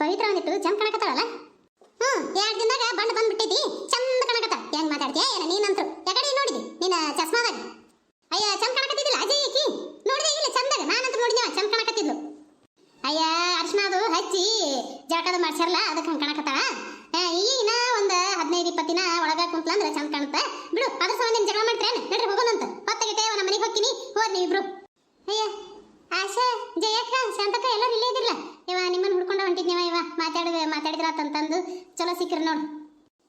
ಪವಿತ್ರ ಒಂದಿಟ್ಟು ಚಂದ ಕಾಣಕತ್ತಾಳಲ್ಲ? ಹ್ಮ್, ಎರಡು ದಿನದಾಗ ಬಣ್ಣ ಬಂದ್ಬಿಟ್ಟಿದ್ದಿ, ಚಂದ ಕಾಣಕತ್ತ ಹೆಂಗ್ ಮಾತಾಡ್ತೀಯ? ಏನ ನೀನಂತ್ರು. ಯಾಕಡೆ ನೋಡಿದಿ? ನಿನ್ನ ಚಸ್ಮಾದಾಗ? ಅಯ್ಯ, ಚಂದ ಕಾಣಕತ್ತಿದ್ದಿಲ್ಲ, ಅಜಯ್ ಆಕಿ ನೋಡಿದೆ ಇಲ್ಲ ಚಂದಾಗ. ನಾನಂತೂ ನೋಡಿದ್ಯ ಚಂದ ಕಾಣಕತ್ತಿದ್ಲು. ಅಯ್ಯ ಅರ್ಶನ ಅದು ಹಚ್ಚಿ ಜಳಕದ ಮಾಡ್ಸ್ಯಾರಲ್ಲ, ಅದಕ್ಕೆ ಹಂಗೆ ಕಾಣಕತ್ತಾಳ? ಈಗಿನ ಒಂದು ಹದಿನೈದು ಇಪ್ಪತ್ತು ದಿನ ಒಳಗ ಕುಂತ್ಲ ಅಂದ್ರೆ ಚಂದ ಕಾಣುತ್ತೆ. ಬಿಡು ಅದ್ರ ನಿನ್ ಜಗಳ ಮಾಡ್ತೇನೆ ನಡ್ರಿ ಹೋಗೋಣಂತ ಹೊತ್ತಾಗೈತೆ ನಮ್ಮ ಮನೆಗೆ ಹೋಗ್ತೀನಿ. ಹೋದ್ ನೀವಿಬ್ರು. ಅಯ್ಯ, ಆಶಾ, ಜಯಕ್ಕ, ಶಾಂತಕ್ಕ ಎಲ್ಲರೂ ಇಲ್ಲೇ ಇದ್ರಲ್ಲ ಇವ ನಿಮ್ಮನ್ನ ಹುಡ್ಕೊಂಡ ಹೊಂಟಿದ್ನೇವ ಇವ ಮಾತಾಡ ಮಾತಾಡಿದ್ರಾತಂತಂದು ಚಲೋ ಸಿಕ್ಕ್ರಿ ನೋಡು.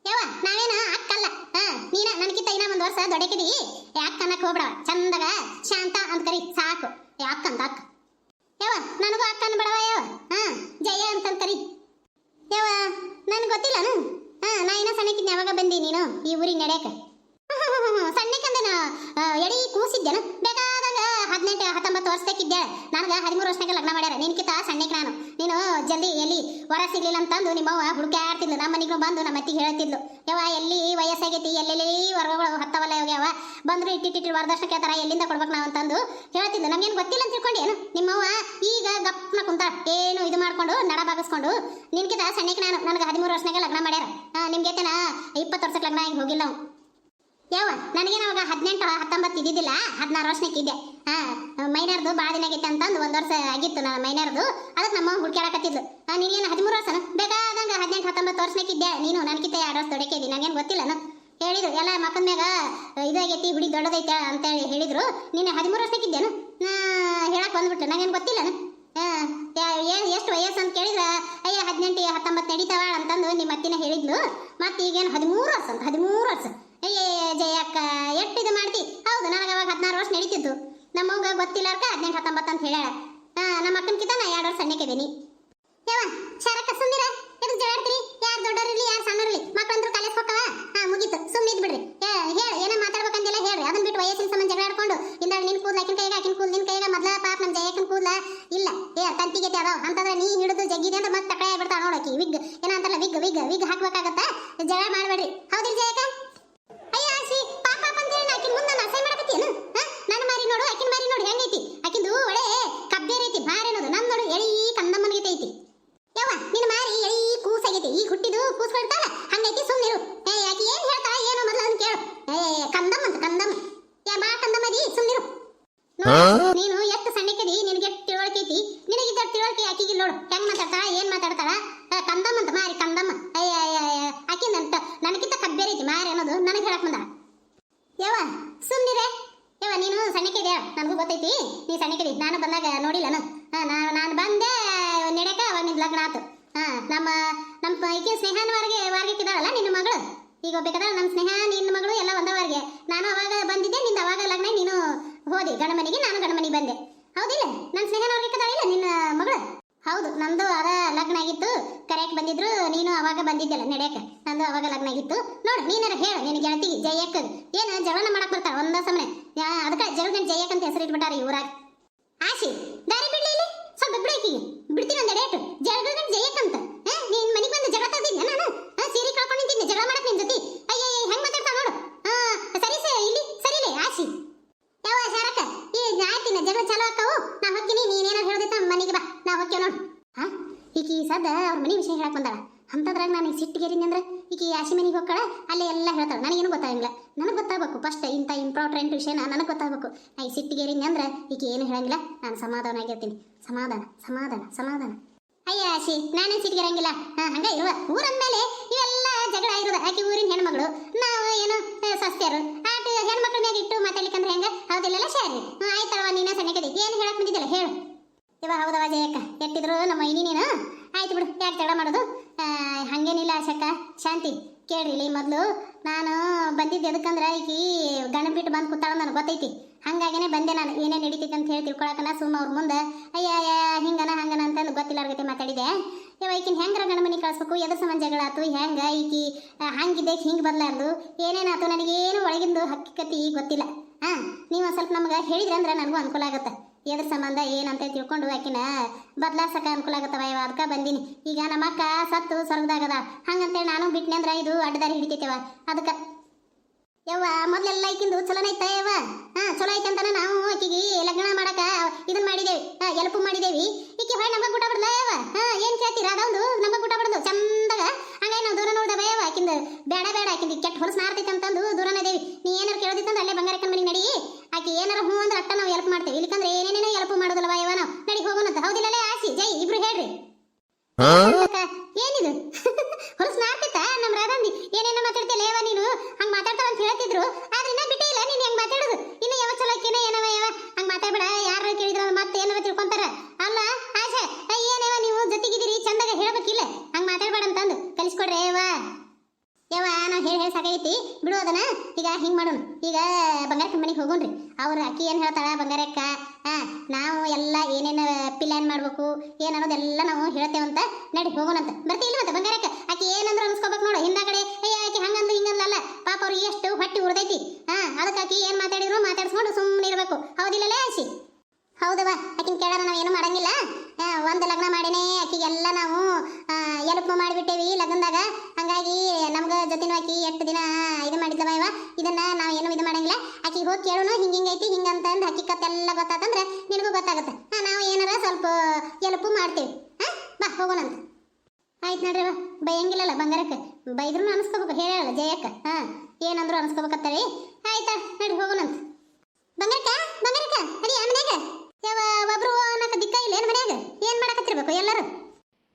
ಯವ ನಾವೇನ ಅಕ್ಕಲ್ಲ? ಹಾ, ನೀನ ನನಗಿಂತ ಇನ್ನ ಒಂದ್ ವರ್ಷ ದೊಡ್ಡಕಿದಿ? ಯಾಕ ಅನ್ನಕ್ ಹೋಗ್ಬಿಡವ ಚಂದಗ, ಶಾಂತ ಅಂತ ಕರಿ, ಸಾಕು. ಯಾಕ ಅಂತ, ಅಕ್ಕ. ಯವ ನನಗೂ ಅಕ್ಕ ಅನ್ಬಿಡವ ಯವ ಹಾ, ಜಯ ಅಂತ ಕರಿ. ಯವ್ವ, ನನ್ಗೆ ಗೊತ್ತಿಲ್ಲನು? ಹಾ, ನಾ ಇನ್ನ ಸಣ್ಣಕ್ಕಿದ್ನ ಯಾವಾಗ ಬಂದಿ ನೀನು ಈ ಊರಿಗೆ ನಡೆಯಕ? ಸಣ್ಣಕ್ಕಂದ ಎಡಿ ಕೂಸಿದ್ದೇನು? ವರ್ಷಕ್ಕಿದ್ದೆ. ನನಗೆ ಹದಿಮೂರು ವರ್ಷನಾಗ ಲಗ್ನ ಮಾಡ್ಯಾರ. ನಿನ್ಕಿತ ಸಣ್ಣಕ್ಕೆ ನಾನು. ನೀನು ಜಲ್ದಿ ಎಲ್ಲಿ ವರ ಸಿಗ್ಲಿಲ್ಲ ಅಂತಂದು ನಿಮ್ಮವ್ವ ಹುಡುಕಾಡ್ತಿದ್ಲು ನಮ್ಮ ಮನೆಗೂ ಬಂದು ನಮ್ಮ ಅತ್ತಿಗೆ ಹೇಳ್ತಿದ್ಲು. ಯವ್ವ, ಎಲ್ಲಿ ವಯಸ್ಸಾಗೈತಿ ಎಲ್ಲೆಲ್ಲಿ ವರ್ಗಗಳು ಹತ್ತವಲ್ಲ ಹೋಗ್ಯಾವ ಬಂದ್ರು ಇಟ್ಟಿಟ್ಟಿಟ್ಟು ವರದರ್ಶನ ಕೇಳ್ತಾರ. ಎಲ್ಲಿಂದ ಕೊಡ್ಬೇಕು ನಾವು ಅಂತಂದು ಹೇಳ್ತಿದ್ಲು. ನಮ್ಗೇನು ಗೊತ್ತಿಲ್ಲ ಅಂತ ತಿಳ್ಕೊಂಡೇನು ನಿಮ್ಮವ್ವ ಈಗ ಗಪ್ನ ಕುಂತ ಏನು ಇದು ಮಾಡ್ಕೊಂಡು ನಡ ಬಾಗಿಸ್ಕೊಂಡು ನಿನ್ಕಿತ ಸಣ್ಣಕ್ಕೆ ನಾನು. ನನಗೆ ಹದಿಮೂರು ವರ್ಷನಾಗ ಲಗ್ನ ಮಾಡ್ಯಾರ. ನಿಮ್ಗೆ ಇಪ್ಪತ್ತು ವರ್ಷಕ್ಕೆ ಲಗ್ನ ಆಗಿ ಹೋಗಿಲ್ಲ ನಾವು ಯಾವ ನನಗೇನು ಅವಾಗ ಹದಿನೆಂಟು, ಹತ್ತೊಂಬತ್ತು ಇದ್ದಿದ್ದಿಲ್ಲ? ಹದಿನಾರು ವರ್ಷಕ್ಕೆ ಇದ್ದೆ. ಹಾ, ಮೈನರ್ದು ಭಾಳ ದಿನ ಆಗೈತೆ ಅಂತ ಒಂದು ವರ್ಷ ಆಗಿತ್ತು ನಾನು ಮೈನರ್ದು. ಅದಕ್ಕೆ ನಮ್ಮ ಹುಡ್ಕ್ಯಾಡಕತ್ತಿದ್ಲು. ನೀನೇನು ಹದಿಮೂರು ವರ್ಷನ? ಬೇಕಾದಂಗೆ ಹದಿನೆಂಟು, ಹತ್ತೊಂಬತ್ತು ವರ್ಷಕ್ಕೆ ಇದ್ದೆ. ನೀನು ನನಗಿಂತ ಎರಡು ವರ್ಷ ದೊಡ್ಡಕ್ಕೆ ಇದ್ದೀನಿ ನನಗೇನು ಗೊತ್ತಿಲ್ಲನು? ಹೇಳಿದ್ರು, ಎಲ್ಲ ಮಕ್ಕಳ ಮ್ಯಾಗ ಇದಾಗೈತಿ ಹುಡಿ ದೊಡ್ಡದೈತೆ ಅಂತೇಳಿ ಹೇಳಿದ್ರು. ನೀನು ಹದಿಮೂರು ವರ್ಷಕ್ಕೆ ಇದ್ದೇನು? ನಾ ಹೇಳಕ್ಕೆ ಬಂದ್ಬಿಟ್ಟು ನನಗೇನು ಗೊತ್ತಿಲ್ಲನು? ಎಷ್ಟು ವಯಸ್ಸು ಅಂತ ಕೇಳಿದ್ರೆ, ಅಯ್ಯ, ಹದಿನೆಂಟು, ಹತ್ತೊಂಬತ್ತು ನಡೀತಾವ ಅಂತಂದು ನಿಮ್ಮ ಅತ್ತಿನ ಹೇಳಿದ್ಲು. ಮತ್ತೆ ಈಗೇನು ಹದಿಮೂರು ವರ್ಷ ಅಂತ, ಹದಿಮೂರು ವರ್ಷ. ಅಯ್ಯೇ ಜಯಕ್ಕ ಎಷ್ಟು ಇದು ಮಾಡ್ತಿ? ಹೌದು, ನನಗೆ ಅವಾಗ ಹದಿನಾರು ವರ್ಷ ನಡೀತಿತ್ತು. ನಮ್ಮವ್ಗ ಗೊತ್ತಿಲ್ಲಾರ್ಕ ಹದಿನೆಂಟು, ಹತ್ತೊಂಬತ್ತು ಅಂತ ಹೇಳ ನಮ್ಮ ಅಕ್ಕನಕಿತ ನಾ ಎರಡು ವರ್ಷ ಸಣ್ಣಕ್ಕಿದ್ದೀನಿ ಯಾವ ಶರಕ್ಕ ಸುಮ್ಮಿರ ಎದಕ್ ಜಗಾಡ್ತೀರಿ ಯಾರು ದೊಡ್ಡೋರಿರ್ಲಿ, ಯಾರು ಸಣ್ಣೋರ್ಲಿ ಮಕ್ಕಳಂದ್ರು ಕಾಲೇಜ್ ಹೋಗವ ಹಾ, ಮುಗೀತು. ಸುಮ್ಮನೆ ಇದ್ ಬಿಡ್ರಿ ಏ ಹೇಳಿ ಏನೋ ಮಾತಾಡ್ಬೇಕಂದಿಲ್ಲ ಹೇಳ್ರಿ ಅದನ್ನ ಬಿಟ್ಟು ವಯಸ್ಸಿನ ಸಂಬಂಧ ಜಗಾಡ್ಕೊಂಡು ಇಂದ ನಿನ್ ಕೂದ್ಲ ಆಕಿನ ಕೈಗ ಆಕಿನ ಕೂದ್ಲ ನಿನ್ ಕೈಗ ಮೊದ್ಲ ಪಾಪ ನಮ್ಮ ಜಯಕ್ಕನ ಕೂದ್ಲ ಇಲ್ಲ ಏ ತಂತಿಗೆ ಅದಾವ ಅಂತಂದ್ರೆ ನೀ ಹಿಡಿದು ಜಗ್ಗಿದೆ ಅಂತ ಮತ್ತೆ ತಕಳೆ ಬಿಡ್ತಾಳ ನೋಡಕಿ ವಿಗ್ ಏನಂತಲ್ಲ ವಿಗ್ ವಿಗ್ ವಿಗ್ ಹಾಕ್ಬೇಕಾಗತ್ತ ಜಗಳ ಮಾಡ್ಬೇಡ್ರಿ ಹೌದಿಲ್ಲ ಜಯಕ್ಕ ಅಯ್ಯ ಆಸಿ ಪಾಪ ಪಾಪ ಅಂತ ಹೇಳಿ ಆಕಿನ ಮುಂದೆ ನಾನು ಅಸಹ್ಯ ಮಾಡಕತ್ತೀಯನು ನನ್ನ ಮಾರಿ ನೋಡು ಆಕಿನ ಮಾರಿ ನೋಡು ಹೆಂಗೈತಿ ಆಕಿಂದು ಒಳ್ಳೆ ಕಬ್ಬೇರ್ ಐತಿ ಭಾರಿ ಅನ್ನೋದು ನನ್ ನೋಡು ಎಳಿ ಕಂದಮ್ಮನಿಗೆ ಐತಿ ಯವ್ವ ನಿನ್ನ ಮಾರಿ ಎಳಿ ಕೂಸಾಗೈತಿ ಈಗ ಹುಟ್ಟಿದು ಕೂಸ್ಕೊಳ್ತಾಳ ಹಂಗೈತಿ ಸುಮ್ಮನಿರು ಏ ಆಕಿ ಏನ್ ಹೇಳ್ತಾಳ ಏನೋ ಮೊದಲು ಅದನ್ನ ಕೇಳು ಏ ಕಂದಮ್ಮ ಅಂತ ಕಂದಮ್ಮ ಯಾ ಬಾ ಕಂದಮ್ಮದಿ ಸುಮ್ಮನಿರು ನೀನು ಎಷ್ಟು ಸಣ್ಣಕದಿ ನಿನಗೆ ಐತಿ ನಿನಗಿದ್ದ ತಿಳುವಳಿಕೆ ಆಕಿಗೆ ನೋಡು. ಹೆಂಗ್ ಮಾತಾಡ್ತಾಳ, ಏನ್ ಮಾತಾಡ್ತಾಳ? ಕಂದಮ್ಮ ಅಂತ ಮಾರಿ, ಕಂದಮ್ಮ. ಅಯ್ಯ ಆಕಿಂದಂತ ನನಗಿಂತ ಕಬ್ಬೇರಿ ಐತಿ, ಮಾರಿ ಅನ್ನೋದು ನನಗೆ ಹೇಳಕ್ ಬಂದ ಯವ ಸುಮ್ನಿರೆ. ಯವ್ವ, ನೀನು ಸಣ್ಣಕ್ಕೆ ಸಣ್ಣಕ್ಕಿದೆ ನನಗೂ ಗೊತ್ತೈತಿ. ನೀ ಸಣ್ಣಕ್ಕೆ ನಾನು ಬಂದಾಗ ನೋಡಿಲ್ಲ ನಾನು. ನಾನು ಬಂದೆ ಅವಾಗ ನಿನ್ ಲಗ್ನ ಆತು. ಹಾ ನಮ್ಮ ನಮ್ಮ ಈಕೆ ಸ್ನೇಹನ ವಾರಿಗೆ ವಾರ್ಗಿಕ್ಕಿದಾಳಲ್ಲ ನಿನ್ನ ಮಗಳು? ಈಗ ಬೇಕಾದ್ರೆ ನಮ್ಮ ಸ್ನೇಹ, ನಿನ್ನ ಮಗಳು ಎಲ್ಲ ಒಂದವರೆಗೆ ನಾನು ಅವಾಗ ಬಂದಿದ್ದೆ, ನಿಂದ ಅವಾಗ ಲಗ್ನ ನೀನು ಹೋದಿ. ಗಣಮನಿಗೆ ನಾನು ಗಣಮನಿಗೆ ಮನೆಗೆ ಬಂದೆ. ಹೌದಿಲ್ಲ ನನ್ನ ಸ್ನೇಹನ ಇಲ್ಲ, ನಿನ್ನ ಮಗಳು. ಹೌದು ನಂದು ಅದ ಲಗ್ನ ಆಗಿತ್ತು, ಕರೆಯಕ್ ಬಂದಿದ್ರು, ನೀನು ಅವಾಗ ಬಂದಿದ್ದಲ್ಲ ನಡೆಯಕ ನಂದು ಅವಾಗ ಲಗ್ನ ಆಗಿತ್ತು. ನೋಡು, ನೀನಾರ ಹೇಳು ನಿನ್ನ ಗೆಳತಿ ಜಯಕ್ಕ. ಏನು, ಜಗಳನ ಮಾಡಕ್ ಬರ್ತಾರ ಒಂದ ಸಮನೆ. ಅದಕ್ಕೆ ಜಗಳ ಜಯಕ್ ಅಂತ ಹೆಸರು ಇಟ್ಬಿಟ್ಟಾರ ಈ ಊರಾಗ. ಆಶಿ, ದಾರಿ ಬಿಡ್ಲಿ ಸ್ವಲ್ಪ ಬಿಡ್ತೀನಿ ಒಂದೆಡೆ ಜಯಕ್ ಅಂತ ಆ, ನಿನ್ ಮನೆಗೆ ಬಂದು ಜಗಳ ತೆಗ್ದಿದ್ದೆ ನಾನು ಆ, ಸೀರೆ ಕಳ್ಕೊಂಡು ನಿಂತಿದ್ದೆ ಜಗಳ ಮಾಡಕ್ ನಿನ್ ಜೊತೆ ಅಯ್ಯ ಹೆಂಗ್ ಮಾತಾಡ್ತಾ ನೋಡು ಆ, ಸರಿ ಸರಿ ಇಲ್ಲಿ ಸರಿಲೇ ಆಶಿ ಯಾವ ಶಾರಕ ಈ ಆಯ್ತಿನ ಜಗಳ ಚಾಲು ಆಕ್ಕವು ನಾ ಹೋಗ್ತೀನಿ ನೀನೇನೋ ಹೇಳ್ದೈತ ಮನೆಗೆ ಬಾ ನಾ ಹೋಗ್ತೇವೆ ನೋಡು ಹಾ ಈಕಿ ಸದ್ದ ಅವ್ರ ಮನೆ ವಿಷಯ ಹೇಳಕ್ ಬಂದಾಳ. ಅಂತದ್ರಾಗ ನಾನು ಸಿಟ್ಟಿಗೇರಿನಿ ಅಂದ್ರೆ ಈಕಿ ಆಶಿ ಮನೆಗೆ ಹೋಗ್ಕಳ ಅಲ್ಲೇ ಎಲ್ಲ ಹೇಳ್ತಾಳೆ. ನನಗೇನು ಗೊತ್ತಾಗಿಲ್ಲ ನನಗೆ ಗೊತ್ತಾಗಬೇಕು ಫಸ್ಟ್ ಇಂಥ ಇಂಪಾರ್ಟೆಂಟ್ ವಿಷಯನ ನನಗೆ ಗೊತ್ತಾಗಬೇಕು. ನಾ ಈ ಸಿಟ್ಟಿಗೇರಿನಿ ಅಂದ್ರೆ ಈಕೆ ಏನು ಹೇಳಂಗಿಲ್ಲ ನಾನು ಸಮಾಧಾನ ಆಗಿರ್ತೀನಿ. ಸಮಾಧಾನ ಸಮಾಧಾನ ಸಮಾಧಾನ. ಅಯ್ಯ ಆಶಿ ನಾನೇನು ಸಿಟ್ಟಿಗಿರಂಗಿಲ್ಲ ಹಾ ಹಂಗೆ ಇರುವ. ಊರಂದ್ಮೇಲೆ ಇವೆಲ್ಲ ಜಗಳ ಇರೋದು ಆಕೆ ಊರಿನ ಹೆಣ್ಮಗಳು ನಾವು ಏನು ಆ, ಸಸ್ಯರು. ಆಟ ಹೆಣ್ಮಕ್ಳ ಮ್ಯಾಗ ಇಟ್ಟು ಮಾತಾಡ್ಲಿಕ್ಕಂದ್ರೆ ಹೆಂಗ? ಹೌದಿಲ್ಲಲ್ಲ ಶಾರಿ ಆಯ್ತಲ್ವ ನೀನ ಸಣ್ಣಕದಿ ಏನು ಹೇಳಕ್ ಬಂದಿದ್ದಲ್ಲ ಹೇಳು. ಇವ ಹೌದವ ಜಯಕ್ಕ. ಎಟ್ಟಿದ್ರು ನಮ್ಮ ಐನಿ ನೀನು? ಯಾಕೆ ತಡ ಮಾಡೋದು? ಹಂಗೇನಿಲ್ಲ ಅಶಕ, ಶಾಂತಿ, ಕೇಳ್ರಿ ಮೊದಲು. ನಾನು ಬಂದಿದ್ದು ಎದಕ್ಕಂದ್ರೆ ಈಕಿ ಗಣ ಬಿಟ್ಟು ಬಂದು ಕೂತಾಳ ನನಗೆ ಗೊತ್ತೈತಿ. ಹಂಗಾಗೇನೆ ಬಂದೆ ನಾನು. ಏನೇನು ನಡೀತೈತೆ ಅಂತ ಹೇಳಿ ತಿಳ್ಕೊಳಕನ ಸುಮ್ಮ ಅವ್ರ ಮುಂದೆ. ಅಯ್ಯ ಹಿಂಗನ, ಹಂಗನ ಗೊತ್ತಿಲ್ಲ ಜೊತೆ ಮಾತಾಡಿದೆ ಇವ ಈಕಿನ ಹೆಂಗ್ರ ಗಣಮನಿ ಮನೆ ಕಳಿಸ್ಬೇಕು? ಎದ್ರ ಸಂಬಂಧ ಜಗಳ ಆತು? ಹೆಂಗ? ಈಕಿ ಹಂಗಿದೆ ಹಿಂಗೆ ಬರಲಾರ್ದು? ಏನೇನಾತು ನನಗೇನು ಒಳಗಿಂದು ಹಕ್ಕಿಕತಿ ಗೊತ್ತಿಲ್ಲ. ಹಾಂ ನೀವು ಸ್ವಲ್ಪ ನಮ್ಗೆ ಹೇಳಿದ್ರೆ ಅಂದ್ರೆ ನನಗೂ ಅನುಕೂಲ ಆಗುತ್ತೆ. ಎದ್ರ ಸಂಬಂಧ ಏನಂತ ತಿಳ್ಕೊಂಡು ಆಕಿನ ಬದಲಾಸಕ ಅನುಕೂಲ ಆಗತ್ತವ ಇವ ಅದಕ್ಕೆ ಬಂದಿನಿ. ಈಗ ನಮ್ಮ ಅಕ್ಕ ಸತ್ತು ಸ್ವರ್ಗದಾಗದ ಹಂಗಂತೇಳಿ ನಾನು ಬಿಟ್ನೆ ಅಂದ್ರೆ ಇದು ಅಡ್ಡದಾರಿ ಹಿಡಿತೈತೆವ. ಅದಕ್ಕೆ ಯವ್ವ, ಮೊದಲೆಲ್ಲ ಐಕಿಂದು ಚಲೋ ಐತ, ಯವ್ವ? ಹಾ, ಚಲೋ ಐತೆ ಅಂತಾನೆ ನಾವು ಆಕಿಗೆ ಲಗ್ನ ಮಾಡಕ ಇದನ್ನ ಮಾಡಿದೇವಿ. ಹಾಂ, ಎಲ್ಪು ಮಾಡಿದೇವಿ. ಈಕೆ ಹೊಯ್ ನಮಗೆ ಗುಟ ಬಿಡ್ಲ ಯವ್ವ? ಹಾಂ, ಏನು ಕೇಳ್ತೀರಾ? ಅದೊಂದು ನಮಗೆ ಗುಟ ಬಿಡೋದು ಚಂದಾಗ. ಹಂಗಾಯ್ ನಾವು ದೂರ ನೋಡ್ದವ ಯವ ಆಕಿಂದು ಬೇಡ ಬೇಡ. ಆಕಿಂದು ಕೆಟ್ಟ ಹೊಲಸು ನಾರ್ತೈತೆ ಅಂತಂದು ದೂರನೇ ದೇವಿ ನೀ ಏನಾರು ಕೇಳೋದಿತ್ತಂದ್ರೆ ಅಲ್ಲೇ ಬಂಗ ಹಿಂಗ್ ಮಾಡೋಣ ಈಗ ಬಂಗಾರಕ್ಕ ಮನೆಗೆ ಹೋಗೋಣ್ರಿ. ಅವ್ರ ಅಕ್ಕಿ ಏನು ಹೇಳ್ತಾಳ ಬಂಗಾರಕ್ಕ ಹಾಂ, ನಾವು ಎಲ್ಲ ಏನೇನು ಪ್ಲಾನ್ ಮಾಡ್ಬೇಕು, ಏನು ಅನ್ನೋದೆಲ್ಲ ನಾವು ಹೇಳ್ತೇವಂತ ನಡಿ, ಹೋಗೋಣಂತ. ಅಂತ ಇಲ್ಲ ಮತ್ತೆ ಬಂಗಾರಕ್ಕ ಆಕಿ ಏನಂದ್ರೆ ಅನ್ಸ್ಕೋಬೇಕು ನೋಡು. ಹಿಂದಾಗಡೆ ಅಯ್ಯ, ಆಕೆ ಹಂಗಂದು ಹಿಂಗಂದಲ್ಲ ಪಾಪ ಅವ್ರಿಗೆ ಎಷ್ಟು ಹೊಟ್ಟಿ ಉರ್ದೈತಿ. ಹಾ, ಅದಕ್ಕೆ ಆಕಿ ಏನು ಮಾತಾಡಿದ್ರು ಮಾತಾಡಿಸ್ಕೊಂಡು ಸುಮ್ಮನೆ ಇರಬೇಕು. ಹೌದಿಲ್ಲಲೇ ಆಸಿ ಹೌದವ ಆಕಿನ ಕೇಳಾರ ನಾವು ಏನು ಮಾಡಂಗಿಲ್ಲ. ಒಂದು ಲಗ್ನ ಮಾಡಿನೇ ಆಕಿಗೆಲ್ಲ ನಾವು ಎಲ್ಪ್ ಮಾಡಿಬಿಟ್ಟೇವಿ ಲಗ್ನದಾಗ. ಹಂಗಾಗಿ ನಮ್ಗೆ ಜೊತೆನೂ ಆಕಿ ಎಷ್ಟು ದಿನ ಇದು ಮಾಡಿದ್ಲವ ಇವ? ಇದನ್ನ ನಾವು ಏನು ಇದು ಮಾಡಂಗಿಲ್ಲ. ಆಕಿ ಹೋಗಿ ಕೇಳೋಣ ಹಿಂಗ ಹಿಂಗೈತಿ ಹಕ್ಕಿ ಹಕ್ಕಿಕತ್ ಎಲ್ಲ ಗೊತ್ತಾತಂದ್ರೆ ನಿನಗೂ ಗೊತ್ತಾಗುತ್ತೆ. ಹಾ, ನಾವು ಏನಾರ ಸ್ವಲ್ಪ ಎಲ್ಪು ಮಾಡ್ತೀವಿ. ಹಾ, ಬಾ ಹೋಗೋಣಂತ ಆಯ್ತು ನೋಡ್ರಿ ಬೈಯಂಗಿಲ್ಲಲ್ಲ ಬಂಗಾರಕ್ಕೆ. ಬೈದ್ರು ಅನ್ಸ್ಕೋಬೇಕು ಹೇಳಲ್ಲ ಜಯಕ್ಕ. ಹಾ, ಏನಂದ್ರು ಅನಿಸ್ಕೋಬೇಕತ್ತಳಿ. ಆಯ್ತಾ ನಡಿ ಹೋಗೋಣಂತ ಬಂಗಾರಕ್ಕ ಬಂಗಾರಕ್ಕ ಅಡಿ ಮನ್ಯಾಗ. ಯಾವ ಒಬ್ರು ಅನ್ನಕ್ಕೆ ದಿಕ್ಕ ಇಲ್ಲ, ಏನು ಮನ್ಯಾಗ? ಏನು ಮಾಡಕತ್ತಿರ್ಬೇಕು ಎಲ್ಲರೂ?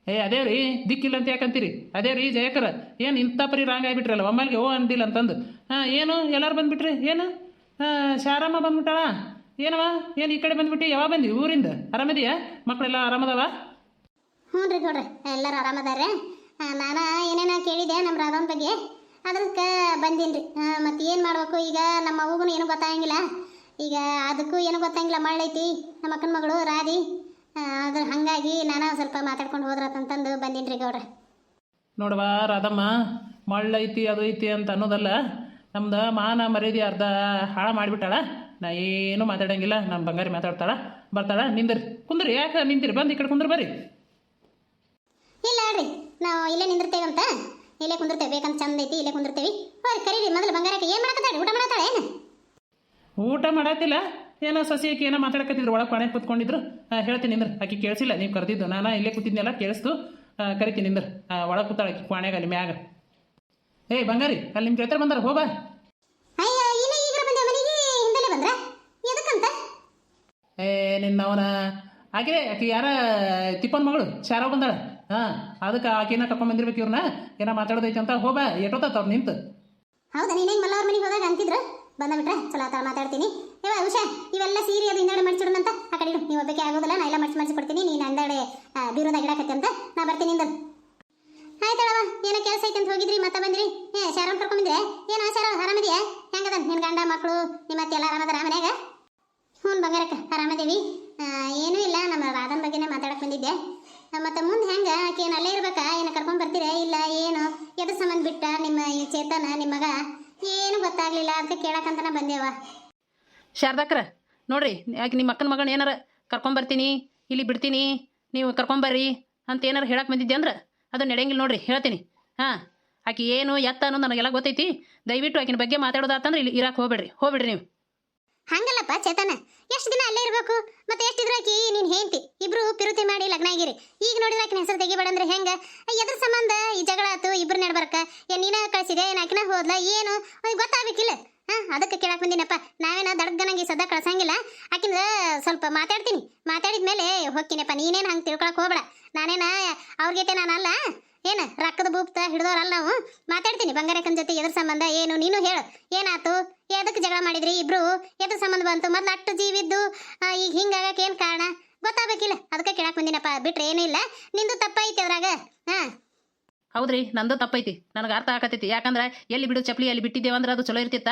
ಏ, ಅದೇ ರೀ, ದಿಕ್ಕಿಲ್ಲ ಅಂತ ಯಾಕಂತೀರಿ? ಅದೇ ರೀ, ಜಯಕರ, ಏನು ಇಂಥ ಪರಿ ರಾಂಗ್ ಆಗಿಬಿಟ್ರಲ್ಲ, ಒಮ್ಮೆಲ್ಗೆ ಓ ಅಂದಿಲ್ಲ ಅಂತಂದು. ಹಾಂ, ಏನು, ಎಲ್ಲರೂ ಬಂದುಬಿಟ್ರಿ? ಏನು? ಶಾರಮ್ಮ ಬಂದ್ಬಿಟ್ಟಾಳ? ಏನವ ಏನು ಈ ಕಡೆ ಬಂದ್ಬಿಟ್ಟು? ಯಾವಾಗ ಬಂದಿ? ಊರಿಂದ? ಆರಾಮದಿಯಾ? ಮಕ್ಕಳೆಲ್ಲ ಆರಾಮದವ? ಹ್ಞೂ ರೀ ನೋಡ್ರಿ ಎಲ್ಲರೂ ಆರಾಮದಾರೆ ನಾನು ಏನೇನೋ ಕೇಳಿದೆ ನಮ್ಮ ರಾಧಾನ್ ಬಗ್ಗೆ? ಅದಕ್ಕೆ ಬಂದೀನಿ ರೀ. ಮತ್ತು ಏನು ಮಾಡಬೇಕು? ಈಗ ನಮ್ಮ ಅವ್ಗೂ ಏನು ಗೊತ್ತಾಗಂಗಿಲ್ಲ ಈಗ ಅದಕ್ಕೂ ಏನು ಗೊತ್ತಾಗಿಲ್ಲ ಮಳ್ಳೈತಿ, ನಮ್ಮ ಅಕ್ಕನ ಮಗಳು ರಾಧಿ. ಅದ್ರ ಹಾಗಾಗಿ ನಾನು ಸ್ವಲ್ಪ ಮಾತಾಡ್ಕೊಂಡು ಹೋದ್ರತಂತಂದು ಬಂದೀನಿ ರೀ ಗೌಡ್ರೆ. ನೋಡವ ರಾಧಮ್ಮ ಮಳ್ಳೈತಿ ಅದು ಐತಿ ಅಂತ ಅನ್ನೋದಲ್ಲ ನಮ್ದು ಮಾನ ಮರ್ಯಾದೆ ಅರ್ಧ ಹಾಳು ಮಾಡಿಬಿಟ್ಟಾಳ. ನಾ ಏನೂ ಮಾತಾಡಂಗಿಲ್ಲ ನಮ್ಮ ಬಂಗಾರಿ ಮಾತಾಡ್ತಾಳ. ಬರ್ತಾಳ ನಿಂದ್ರಿ. ಕುಂದ್ರಿ ಯಾಕೆ ನಿಂತಿರಿ? ಬಂದು ಈ ಕಡೆ ಕುಂದ್ರ ಬರ್ರಿ. ಇಲ್ಲ ರೀ ನಾವು ಇಲ್ಲೇ ಅಂತ. ಇಲ್ಲೇ ಕುಂದಿರ್ತೇವೆ ಬೇಕಂತ ಚಂದ ಐತಿ ಇಲ್ಲೇ ಕುಂದಿರ್ತೇವಿ. ಹೋರಿ ಕರೀರಿ ಮೊದಲು ಬಂಗಾರಕ್ಕೆ ಏನು ಮಾಡಕತ್ತಾಳೆ? ಊಟ ಮಾಡತ್ತಾಳೆ ಏನು ಊಟ ಮಾಡತ್ತಿಲ್ಲ ಏನೋ ಸಸಿ ಆಕಿ ಏನೋ ಮಾತಾಡಕತ್ತಿದ್ರು ಒಳಗೆ ಕೊನೆ ಕೂತ್ಕೊಂಡಿದ್ರು ಹೇಳ್ತೀನಿ ನಿಂದ್ರ. ಆಕೆ ಕೇಳಿಸಿಲ್ಲ ನೀವು ಕರೆದಿದ್ದು. ನಾನು ಇಲ್ಲೇ ಕೂತಿದ್ನೆಲ್ಲ ಕೇಳಿಸ್ತು. ಕರಿತೀನಿ ನಿಂದ್ರ. ಒಳಗೆ ಕೂತಾಳೆ ಆಕೆ ಕ್ವಾಣ್ಯಾಗ ಅಲ್ಲಿ ಮ್ಯಾಗ. ಏಯ್ ಬಂಗಾರಿ ಅಲ್ಲಿ ನಿಮ್ಮ ಜೊತೆ ಬಂದಾರ ಹೋಗ ಏ ಏ ನಿನ್ನವನ. ಆಕೆ ಆಕಿ ಯಾರ? ತಿಪ್ಪನ್ ಮಗಳು ಶಾರಾವ್ ಬಂದಾಳ. ಹಾಂ ಅದಕ್ಕೆ ಆಕೆನ ಕರ್ಕೊಂಡ್ ಬಂದಿರ್ಬೇಕು ಇವ್ರನ್ನ ಏನೋ ಮಾತಾಡೋದೈತೆ ಅಂತ ಹೋಬಾ ಎಟೋತ ಅವ್ರು ನಿಂತು. ಹೌದಾ ನೀನ್ ಹೆಂಗ್ ಮಲ್ಲವ್ರ ಮನೆಗೆ ಹೋದಾಗ ಅಂತಿದ್ರು? ಬಂದ ಬಿಟ್ರೆ ಚಲೋ ಆತ ಮಾತಾಡ್ತೀನಿ. ಏವ ಉಷಾ, ಇವೆಲ್ಲ ಸೀರೆ ಅದು ಹಿಂದಡೆ ಅಂತ? ಆ ಕಡೆ ನೀವು ಒಬ್ಬಕ್ಕೆ ಆಗೋದಿಲ್ಲ, ನಾ ಎಲ್ಲ ಮಡ್ಚಿ ಮಡ್ಸಿ ಕೊಡ್ತೀನಿ. ನೀನು ಹಿಂದಡೆ ಬೀರೋದಾಗ ಇಡಕತ್ತೆ ಅಂತ ನಾ ಬರ್ತೀನಿ ಇಂದ ಆಯ್ತಳವ ಏನೋ ಕೆಲಸ ಐತೆ ಅಂತ ಹೋಗಿದ್ರಿ, ಮತ್ತೆ ಬಂದ್ರಿ? ಏ ಶಾರನ್ ಕರ್ಕೊಂಡ್ಬಂದ್ರೆ ಏನೋ ಶಾರ ಆರಾಮಿದೆಯಾ? ಹೆಂಗದ ನಿನ್ ಗಂಡ ಮಕ್ಕಳು ನಿಮ್ಮ ಮತ್ತೆ ಎಲ್ಲ ಆರಾಮದಾರ ಮನ್ಯಾಗ? ಹ್ಞೂ ಬಂಗಾರಕ್ಕ, ಆರಾಮದೇವಿ. ಏನೂ ಇಲ್ಲ, ನಮ್ಮ ರಾಧನ್ ಬಗ್ಗೆನೇ ಮಾತಾಡಕ್ ಬಂದಿದ್ದೆ. ಮತ್ತೆ ಮುಂದೆ ಹೆಂಗ, ಆಕೆ ಏನು ಅಲ್ಲೇ ಇರ್ಬೇಕಾ? ಏನು ಕರ್ಕೊಂಡ್ ಬರ್ತೀರಾ? ಇಲ್ಲ, ಏನು? ಎದ್ರ ಸಂಬಂಧ ಬಿಟ್ಟ ನಿಮ್ಮ ಚೇತನ, ನಿಮ್ಮ ಮಗ? ಏನು ಗೊತ್ತಾಗ್ಲಿಲ್ಲ ಅಂತ ಕೇಳಕ್ಕಂತನ ಬಂದೇವ. ಶಾರದಾಕ್ರ ನೋಡ್ರಿ ಯಾಕೆ ನಿಮ್ಮ ಅಕ್ಕನ ಮಗನ ಏನಾರ ಕರ್ಕೊಂಬರ್ತೀನಿ ಇಲ್ಲಿ ಬಿಡ್ತೀನಿ ನೀವು ಕರ್ಕೊಂಬರ್ರಿ ಅಂತ ಏನಾರ ಹೇಳಕ್ಕೆ ಬಂದಿದ್ದೆ ಅಂದ್ರೆ ಅದು ನಡೆಯಂಗಿಲ್ಲ ನೋಡ್ರಿ ಹೇಳ್ತೀನಿ. ಹಾಂ ಆಕೆ ಏನು ಎತ್ತ ಅನ್ನೋದು ನನಗೆಲ್ಲ ಗೊತ್ತೈತಿ. ದಯವಿಟ್ಟು ಆಕಿನ ಬಗ್ಗೆ ಮಾತಾಡೋದಾತಂದ್ರೆ ಇಲ್ಲಿ ಇರಾಕ್ ಹೋಗ್ಬೇಡ್ರಿ ಹೋಗ್ಬೇಡ್ರಿ ನೀವು. ಹಂಗಲ್ಲಪ್ಪ ಚೇತನ ಎಷ್ಟು ದಿನ ಅಲ್ಲೇ ಇರಬೇಕು ಮತ್ತೆ ಎಷ್ಟಿದ್ರೆ ಆಕಿ ನೀನ್ ಹೇಂತಿ ಇಬ್ರು ಪಿರುತಿ ಮಾಡಿ ಲಗ್ನ ಆಗಿರಿ ಈಗ ನೋಡಿದ್ರೆ ಆಕಿನ ಹೆಸರು ತೆಗಿಬೇಡ ಅಂದ್ರೆ ಹೆಂಗ ಎದ್ರ ಸಂಬಂಧ ಈ ಜಗಳ ಆತು ಇಬ್ರು ನಡ್ಬರ್ಕ ಏನ್ ನೀನ ಕಳ್ಸಿದೆ ಏನ್ ಆಕಿನ ಹೋದ್ಲ ಏನು ಅವ್ನಿಗೆ ಗೊತ್ತಾಗ್ಬೇಕಿಲ್ಲ ಹಾ ಅದಕ್ಕೆ ಕೇಳಕ್ ಬಂದಿನಪ್ಪ ನಾವೇನ ದಡ್ಗನಂಗೆ ಸದಾ ಕಳ್ಸಂಗಿಲ್ಲ ಆಕಿನ ಸ್ವಲ್ಪ ಮಾತಾಡ್ತೀನಿ ಮಾತಾಡಿದ್ಮೇಲೆ ಹೋಗ್ತೀನಪ್ಪ ನೀನೇನು ಹಂಗೆ ತಿಳ್ಕೊಳಕ್ ಹೋಗ್ಬೇಡ ನಾನೇನ ಅವ್ರಿಗೈತೆ ನಾನಲ್ಲ? ಏನು, ರಕ್ಕದ ಬೂಪ್ತ ಹಿಡ್ದವ್ರಲ್ಲ ನಾವು? ಮಾತಾಡ್ತೀನಿ, ಬಂಗಾರಕ್ಕನ ಜೊತೆ ಎದ್ರ ಸಂಬಂಧ ಏನು? ನೀನು ಹೇಳು. ಏನಾತು? ಎದಕ್ಕೆ ಜಗಳ ಮಾಡಿದ್ರಿ ಇಬ್ರು? ಎದ್ರ ಸಂಬಂಧ ಬಂತು, ಮೊದ್ಲು ಅಟ್ಟು ಜೀವಿದ್ದು ಈಗ ಹಿಂಗಾಗಕ್ಕೆ ಏನು ಕಾರಣ? ಗೊತ್ತಾಗಬೇಕಿಲ್ಲ. ಅದಕ್ಕೆ ಕೇಳಕ್ಕೆ ಬಂದಿನಪ್ಪ. ಬಿಟ್ರೆ ಏನೂ ಇಲ್ಲ. ನಿಂದು ತಪ್ಪೈತಿ ಅದ್ರಾಗ. ಹಾ. ಹೌದ್ರಿ, ನಂದು ತಪ್ಪೈತಿ. ನನಗೆ ಅರ್ಥ ಆಕತೈತಿ ಯಾಕಂದ್ರೆ ಎಲ್ಲಿ ಬಿಡು ಚಪ್ಪಲಿ, ಎಲ್ಲಿ ಬಿಟ್ಟಿದ್ದೇವೆ ಅಂದ್ರೆ ಅದು ಚಲೋ ಇರ್ತಿತ್ತ.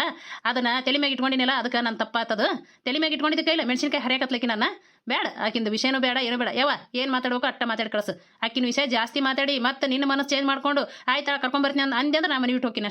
ಅದನ್ನ ತಲೆ ಮ್ಯಾಗ ಇಟ್ಕೊಂಡಿನಲ್ಲ, ಅದಕ್ಕೆ ನನ್ನ ತಪ್ಪಾತದು. ತಲೆ ಮ್ಯಾಗ ಇಟ್ಕೊಂಡಿದ್ದ ಕೈಲ ಮೆಣಸಿನ್ಕಾಯಿ ಹರಿಯಾಕತ್ಲಕ್ಕಿ ನನ್ನ. ಬೇಡ ಆಕಿಂದ ವಿಷಯನೂ ಬೇಡ ಏನು ಬೇಡ ಯಾವ ಏನು ಮಾತಾಡ್ಬೇಕು ಅಟ್ಟ ಮಾತಾಡಿ ಕಳಿಸು. ಆಕಿನ ವಿಷಯ ಜಾಸ್ತಿ ಮಾತಾಡಿ ಮತ್ತೆ ನಿನ್ನ ಮನಸ್ಸು ಚೇಂಜ್ ಮಾಡ್ಕೊಂಡು, ಆಯ್ತಾ ಕರ್ಕೊಂಬರ್ತೀನಿ ಬರ್ತೀನಿ ಅಂದೆ ಅಂದ್ರೆ ನಾನು ಮನೆ ಬಿಟ್ಟು ಹೋಗ್ತೀನಿ